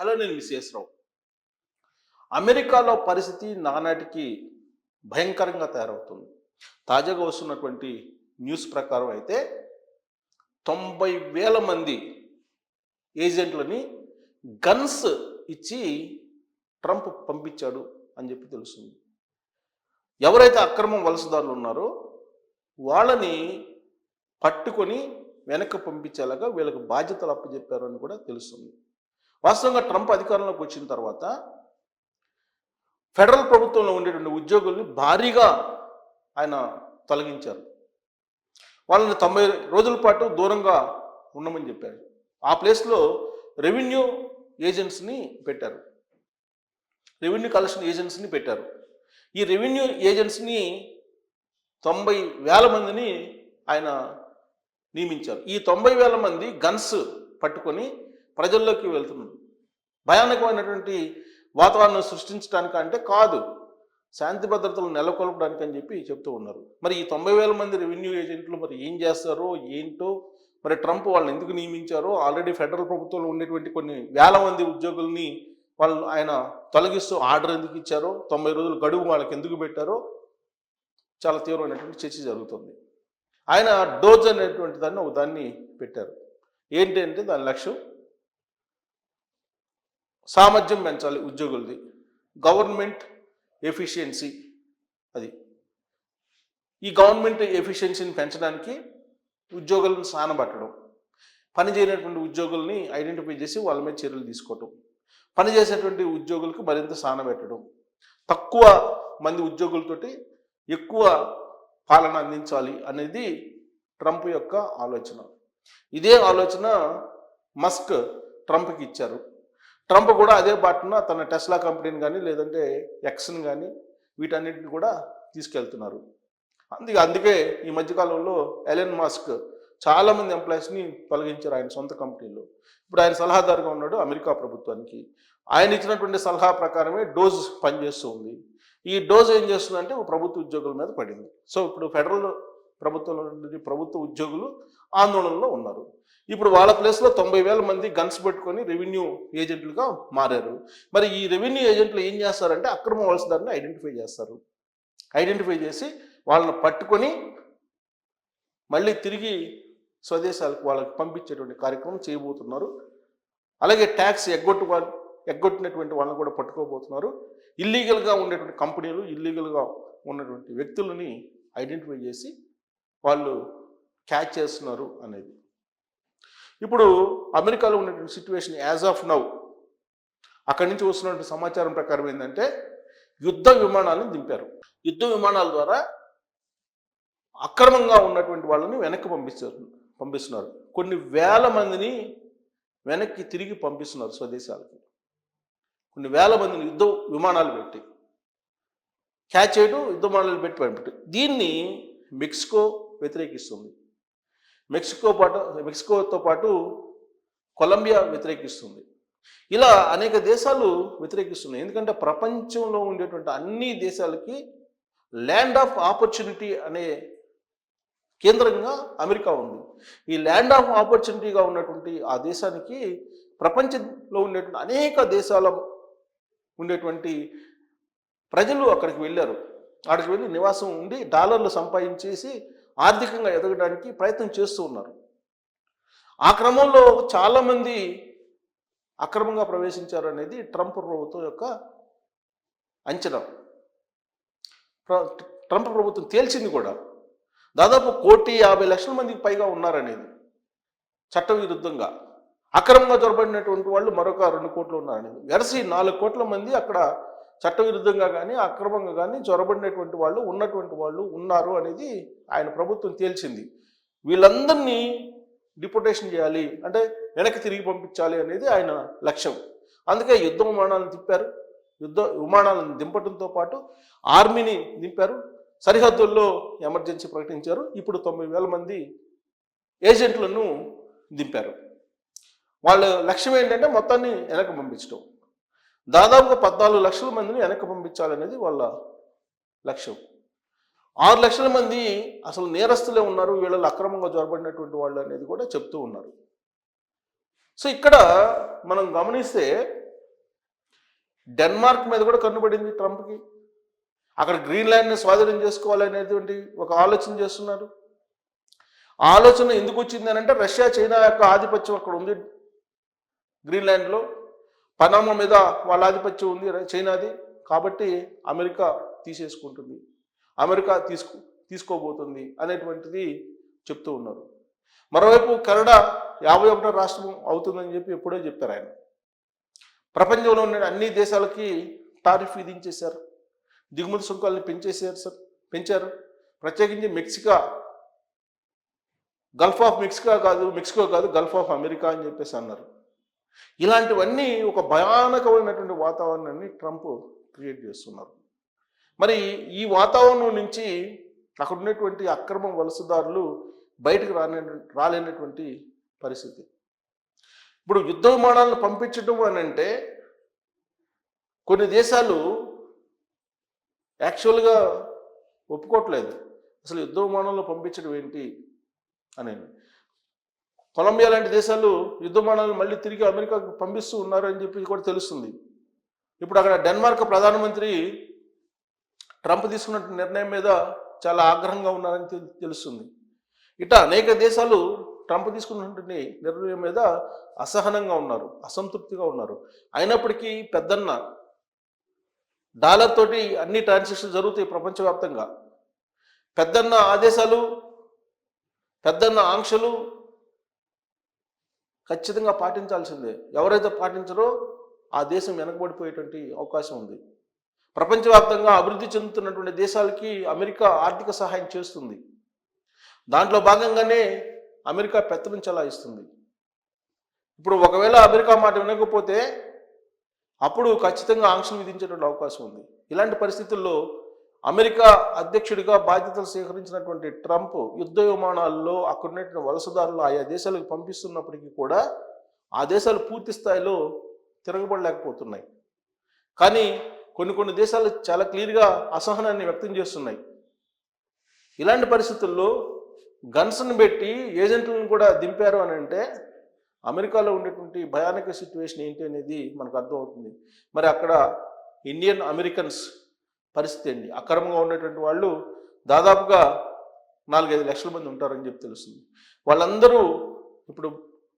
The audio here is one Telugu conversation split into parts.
హలో నేను విశ్వేశ్వరావు అమెరికాలో పరిస్థితి నానాటికి భయంకరంగా తయారవుతుంది. తాజాగా వస్తున్నటువంటి న్యూస్ ప్రకారం అయితే తొంభై వేల మంది ఏజెంట్లని గన్స్ ఇచ్చి ట్రంప్ పంపించాడు అని చెప్పి తెలుస్తుంది. ఎవరైతే అక్రమం వలసదారులు ఉన్నారో వాళ్ళని పట్టుకొని వెనక్కి పంపించేలాగా వీళ్ళకి బాధ్యతలు అప్పచెప్పారు అని కూడా తెలుస్తుంది. వాస్తవంగా ట్రంప్ అధికారంలోకి వచ్చిన తర్వాత ఫెడరల్ ప్రభుత్వంలో ఉండేటువంటి ఉద్యోగుల్ని భారీగా ఆయన తొలగించారు. వాళ్ళని తొంభై రోజుల పాటు దూరంగా ఉండమని చెప్పారు. ఆ ప్లేస్లో రెవెన్యూ ఏజెంట్స్ని పెట్టారు. రెవెన్యూ కలెక్షన్ ఏజెంట్స్ని పెట్టారు. ఈ రెవెన్యూ ఏజెంట్స్ని తొంభై వేల మందిని ఆయన నియమించారు. ఈ తొంభై వేల మంది గన్స్ పట్టుకొని ప్రజల్లోకి వెళ్తున్నాడు. భయానకమైనటువంటి వాతావరణం సృష్టించడానికి అంటే కాదు శాంతి భద్రతలు నెలకొల్పడానికి అని చెప్పి చెప్తూ ఉన్నారు. మరి ఈ తొంభై వేల మంది రెవెన్యూ ఏజెంట్లు మరి ఏం చేస్తారో ఏంటో మరి ట్రంప్ వాళ్ళని ఎందుకు నియమించారో ఆల్రెడీ ఫెడరల్ ప్రభుత్వంలో ఉండేటువంటి కొన్ని వేల మంది ఉద్యోగుల్ని వాళ్ళు ఆయన తొలగిస్తూ ఆర్డర్ ఎందుకు ఇచ్చారో తొంభై రోజులు గడువు వాళ్ళకి ఎందుకు పెట్టారో చాలా తీవ్రమైనటువంటి చర్చ జరుగుతుంది. ఆయన డోజ్ అనేటువంటి దాన్ని ఒక దాన్ని పెట్టారు. ఏంటి అంటే దాని లక్ష్యం సామర్థ్యం పెంచాలి ఉద్యోగులది. గవర్నమెంట్ ఎఫిషియన్సీ అది. ఈ గవర్నమెంట్ ఎఫిషియన్సీని పెంచడానికి ఉద్యోగులను సానబట్టడం. పనిచేయనటువంటి ఉద్యోగుల్ని ఐడెంటిఫై చేసి వాళ్ళ మీద చర్యలు తీసుకోవటం. పనిచేసేటువంటి ఉద్యోగులకు మరింత సానబెట్టడం. తక్కువ మంది ఉద్యోగులతోటి ఎక్కువ పాలన అందించాలి అనేది ట్రంప్ యొక్క ఆలోచన. ఇదే ఆలోచన మస్క్ ట్రంప్కి ఇచ్చారు. ట్రంప్ కూడా అదే బాటన తన టెస్లా కంపెనీని కానీ లేదంటే ఎక్స్ని కానీ వీటన్నిటిని కూడా తీసుకెళ్తున్నారు. అందుకే అందుకే ఈ మధ్యకాలంలో ఎలెన్ మాస్క్ చాలామంది ఎంప్లాయీస్ని తొలగించారు ఆయన సొంత కంపెనీలో. ఇప్పుడు ఆయన సలహాదారుగా ఉన్నాడు అమెరికా ప్రభుత్వానికి. ఆయన ఇచ్చినటువంటి సలహా ప్రకారమే డోజ్ పనిచేస్తూ ఉంది. ఈ డోజ్ ఏం చేస్తుందంటే ప్రభుత్వ ఉద్యోగుల మీద పడింది. సో ఇప్పుడు ఫెడరల్ ప్రభుత్వంలో ప్రభుత్వ ఉద్యోగులు ఆందోళనలో ఉన్నారు. ఇప్పుడు వాళ్ళ ప్లేస్లో తొంభై వేల మంది గన్స్ పెట్టుకొని రెవెన్యూ ఏజెంట్లుగా మారారు. మరి ఈ రెవెన్యూ ఏజెంట్లు ఏం చేస్తారంటే అక్రమ వలసదారిని ఐడెంటిఫై చేస్తారు. ఐడెంటిఫై చేసి వాళ్ళని పట్టుకొని మళ్ళీ తిరిగి స్వదేశాలకు వాళ్ళకి పంపించేటువంటి కార్యక్రమం చేయబోతున్నారు. అలాగే ట్యాక్స్ ఎగ్గొట్టు ఎగ్గొట్టినటువంటి వాళ్ళని కూడా పట్టుకోబోతున్నారు. ఇల్లీగల్గా ఉండేటువంటి కంపెనీలు ఇల్లీగల్గా ఉన్నటువంటి వ్యక్తులని ఐడెంటిఫై చేసి వాళ్ళు క్యాచ్ చేస్తున్నారు అనేది. ఇప్పుడు అమెరికాలో ఉన్నటువంటి సిచ్యువేషన్ యాజ్ ఆఫ్ నౌ అక్కడి నుంచి వస్తున్నటువంటి సమాచారం ప్రకారం ఏంటంటే యుద్ధ విమానాలను దింపారు. యుద్ధ విమానాల ద్వారా అక్రమంగా ఉన్నటువంటి వాళ్ళని వెనక్కి పంపిస్తారు పంపిస్తున్నారు. కొన్ని వేల మందిని వెనక్కి తిరిగి పంపిస్తున్నారు స్వదేశాలకి. కొన్ని వేల మందిని యుద్ధ విమానాలు పెట్టి. క్యాచ్ చేయడం యుద్ధ విమానాలు పెట్టి పంపి దీన్ని మెక్సికో వ్యతిరేకిస్తుంది. మెక్సికో పాటు మెక్సికోతో పాటు కొలంబియా వ్యతిరేకిస్తుంది. ఇలా అనేక దేశాలు వ్యతిరేకిస్తున్నాయి. ఎందుకంటే ప్రపంచంలో ఉండేటువంటి అన్ని దేశాలకి ల్యాండ్ ఆఫ్ ఆపర్చునిటీ అనే కేంద్రంగా అమెరికా ఉంది. ఈ ల్యాండ్ ఆఫ్ ఆపర్చునిటీగా ఉన్నటువంటి ఆ దేశానికి ప్రపంచంలో ఉండేటువంటి అనేక దేశాల ఉండేటువంటి ప్రజలు అక్కడికి వెళ్ళారు. అక్కడికి వెళ్ళి నివాసం ఉండి డాలర్లు సంపాదించేసి ఆర్థికంగా ఎదగడానికి ప్రయత్నం చేస్తూ ఉన్నారు. ఆ క్రమంలో చాలామంది అక్రమంగా ప్రవేశించారు అనేది ట్రంప్ ప్రభుత్వం యొక్క అంచనా. ట్రంప్ ప్రభుత్వం తేల్చింది కూడా. దాదాపు కోటి యాభై లక్షల మందికి పైగా ఉన్నారనేది. చట్టవిరుద్ధంగా. అక్రమంగా జొరబడినటువంటి వాళ్ళు మరొక రెండు కోట్లు ఉన్నారనేది. వెరసి నాలుగు కోట్ల మంది అక్కడ చట్టవిరుద్ధంగా కానీ అక్రమంగా కానీ చొరబడినటువంటి వాళ్ళు ఉన్నటువంటి వాళ్ళు ఉన్నారు అనేది ఆయన ప్రభుత్వం తేల్చింది. వీళ్ళందరినీ డిపోటేషన్ చేయాలి అంటే వెనక్కి తిరిగి పంపించాలి అనేది ఆయన లక్ష్యం. అందుకే యుద్ధ విమానాలను తిప్పారు. యుద్ధ విమానాలను దింపడంతో పాటు ఆర్మీని దింపారు. సరిహద్దుల్లో ఎమర్జెన్సీ ప్రకటించారు. ఇప్పుడు తొంభై వేల మంది ఏజెంట్లను దింపారు. వాళ్ళ లక్ష్యం ఏంటంటే మొత్తాన్ని వెనక్కి పంపించడం దాదాపుగా పద్నాలుగు లక్షల మందిని వెనక్కి పంపించాలనేది వాళ్ళ లక్ష్యం. ఆరు లక్షల మంది అసలు నేరస్తులే ఉన్నారు వీళ్ళలో అక్రమంగా జొరబడినటువంటి వాళ్ళు అనేది కూడా చెప్తూ ఉన్నారు. సో ఇక్కడ మనం గమనిస్తే డెన్మార్క్ మీద కూడా కన్నుపడింది ట్రంప్కి. అక్కడ గ్రీన్లాండ్ని స్వాధీనం చేసుకోవాలనేటువంటి ఒక ఆలోచన చేస్తున్నారు. ఆలోచన ఎందుకు వచ్చింది అని అంటే రష్యా చైనా యొక్క ఆధిపత్యం అక్కడ ఉంది గ్రీన్లాండ్లో పనామా మీద వాళ్ళ ఆధిపత్యం ఉంది చైనాది. కాబట్టి అమెరికా తీసేసుకుంటుంది. అమెరికా తీసుకు తీసుకోబోతుంది అనేటువంటిది చెప్తూ ఉన్నారు. మరోవైపు కెనడా యాభై ఒకటో రాష్ట్రం అవుతుందని చెప్పి ఎప్పుడో చెప్పారు ఆయన. ప్రపంచంలో ఉన్న అన్ని దేశాలకి టారిఫ్ విధించేశారు. దిగుమతి సుంకాలను పెంచేశారు సార్ పెంచారు. ప్రత్యేకించి మెక్సికా గల్ఫ్ ఆఫ్ మెక్సికో కాదు మెక్సికో కాదు గల్ఫ్ ఆఫ్ అమెరికా అని చెప్పేసి అన్నారు. ఇలాంటివన్నీ ఒక భయానకమైనటువంటి వాతావరణాన్ని ట్రంప్ క్రియేట్ చేస్తున్నారు. మరి ఈ వాతావరణం నుంచి అక్కడ ఉన్నటువంటి అక్రమ వలసదారులు బయటకు రాలే రాలేనటువంటి పరిస్థితి. ఇప్పుడు యుద్ధ విమానాలను పంపించడం అని అంటే కొన్ని దేశాలు యాక్చువల్గా ఒప్పుకోవట్లేదు. అసలు యుద్ధ విమానంలో పంపించడం ఏంటి అనేది. కొలంబియా లాంటి దేశాలు యుద్ధ మళ్ళీ తిరిగి అమెరికాకు పంపిస్తూ ఉన్నారు అని చెప్పి కూడా తెలుస్తుంది. ఇప్పుడు అక్కడ డెన్మార్క్ ప్రధానమంత్రి ట్రంప్ తీసుకున్న నిర్ణయం మీద చాలా ఆగ్రహంగా ఉన్నారని తెలుస్తుంది. ఇట అనేక దేశాలు ట్రంప్ తీసుకున్నటువంటి నిర్ణయం మీద అసహనంగా ఉన్నారు అసంతృప్తిగా ఉన్నారు. అయినప్పటికీ పెద్దన్న డాలర్ తోటి అన్ని ట్రాన్సాక్షన్ జరుగుతాయి ప్రపంచవ్యాప్తంగా. పెద్దన్న ఆదేశాలు పెద్దన్న ఆంక్షలు ఖచ్చితంగా పాటించాల్సిందే. ఎవరైతే పాటించరో ఆ దేశం వెనకబడిపోయేటువంటి అవకాశం ఉంది. ప్రపంచవ్యాప్తంగా అభివృద్ధి చెందుతున్నటువంటి దేశాలకి అమెరికా ఆర్థిక సహాయం చేస్తుంది. దాంట్లో భాగంగానే అమెరికా పెత్తనం చెలాయిస్తుంది. ఇప్పుడు ఒకవేళ అమెరికా మాట వినకపోతే అప్పుడు ఖచ్చితంగా ఆంక్షలు విధించేటువంటి అవకాశం ఉంది. ఇలాంటి పరిస్థితుల్లో అమెరికా అధ్యక్షుడిగా బాధ్యతలు స్వీకరించినటువంటి ట్రంప్ యుద్ధ విమానాల్లో అక్కడున్నటువంటి వలసదారులు ఆయా దేశాలకు పంపిస్తున్నప్పటికీ కూడా ఆ దేశాలు పూర్తి స్థాయిలో తిరగబడలేకపోతున్నాయి. కానీ కొన్ని కొన్ని దేశాలు చాలా క్లియర్గా అసహనాన్ని వ్యక్తం చేస్తున్నాయి. ఇలాంటి పరిస్థితుల్లో గన్స్ని పెట్టి ఏజెంట్లను కూడా దింపారు అని అంటే అమెరికాలో ఉండేటువంటి భయానక సిచ్యువేషన్ ఏంటి అనేది మనకు అర్థమవుతుంది. మరి అక్కడ ఇండియన్ అమెరికన్స్ పరిస్థితి ఏంటి అక్రమంగా ఉండేటువంటి వాళ్ళు దాదాపుగా నాలుగైదు లక్షల మంది ఉంటారని చెప్పి తెలుస్తుంది. వాళ్ళందరూ ఇప్పుడు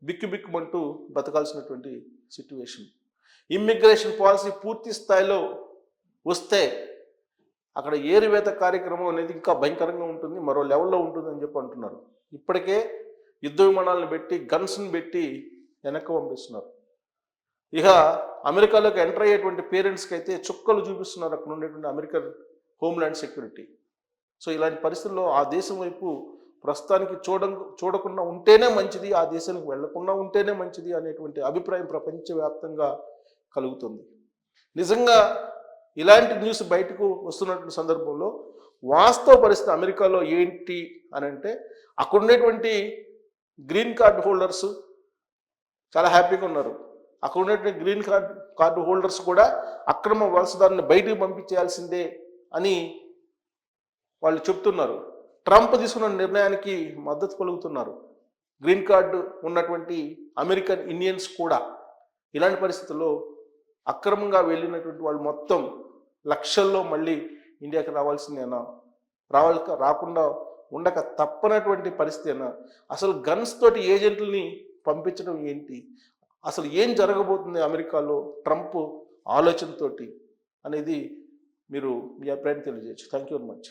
బిక్కు బిక్కుమంటూ బతకాల్సినటువంటి సిట్యువేషన్ ఇమ్మిగ్రేషన్ పాలసీ పూర్తి స్థాయిలో వస్తే అక్కడ ఏరువేత కార్యక్రమం అనేది ఇంకా భయంకరంగా ఉంటుంది మరో లెవెల్లో ఉంటుంది అని చెప్పి అంటున్నారు. ఇప్పటికే యుద్ధ విమానాలను పెట్టి గన్స్ని పెట్టి వెనక్కి పంపిస్తున్నారు. ఇక అమెరికాలోకి ఎంటర్ అయ్యేటువంటి పేరెంట్స్కి అయితే చుక్కలు చూపిస్తున్నారు. అక్కడ ఉండేటువంటి అమెరికన్ హోమ్ల్యాండ్ సెక్యూరిటీ. సో ఇలాంటి పరిస్థితుల్లో ఆ దేశం వైపు ప్రస్తుతానికి చూడ చూడకుండా ఉంటేనే మంచిది ఆ దేశానికి వెళ్ళకుండా ఉంటేనే మంచిది అనేటువంటి అభిప్రాయం ప్రపంచవ్యాప్తంగా కలుగుతుంది. నిజంగా ఇలాంటి న్యూస్ బయటకు వస్తున్నటువంటి సందర్భంలో వాస్తవ పరిస్థితి అమెరికాలో ఏంటి అని అంటే అక్కడ ఉండేటువంటి గ్రీన్ కార్డ్ హోల్డర్స్ చాలా హ్యాపీగా ఉన్నారు. అక్కడ ఉన్నటువంటి గ్రీన్ కార్డ్ కార్డు హోల్డర్స్ కూడా అక్రమ వలసదారుని బయటికి పంపించేయాల్సిందే అని వాళ్ళు చెప్తున్నారు. ట్రంప్ తీసుకున్న నిర్ణయానికి మద్దతు పలుకుతున్నారు. గ్రీన్ కార్డు ఉన్నటువంటి అమెరికన్ ఇండియన్స్ కూడా ఇలాంటి పరిస్థితుల్లో అక్రమంగా వెళ్ళినటువంటి వాళ్ళు మొత్తం లక్షల్లో మళ్ళీ ఇండియాకి రావాల్సిందేనా రావాలి రాకుండా ఉండక తప్పనటువంటి పరిస్థితి అయినా అసలు గన్స్ తోటి ఏజెంట్లని పంపించడం ఏంటి? అసలు ఏం జరగబోతుంది అమెరికాలో ట్రంప్ ఆలోచనతోటి అనేది మీరు మీ అభిప్రాయం తెలియజేయచ్చు. Thank you very much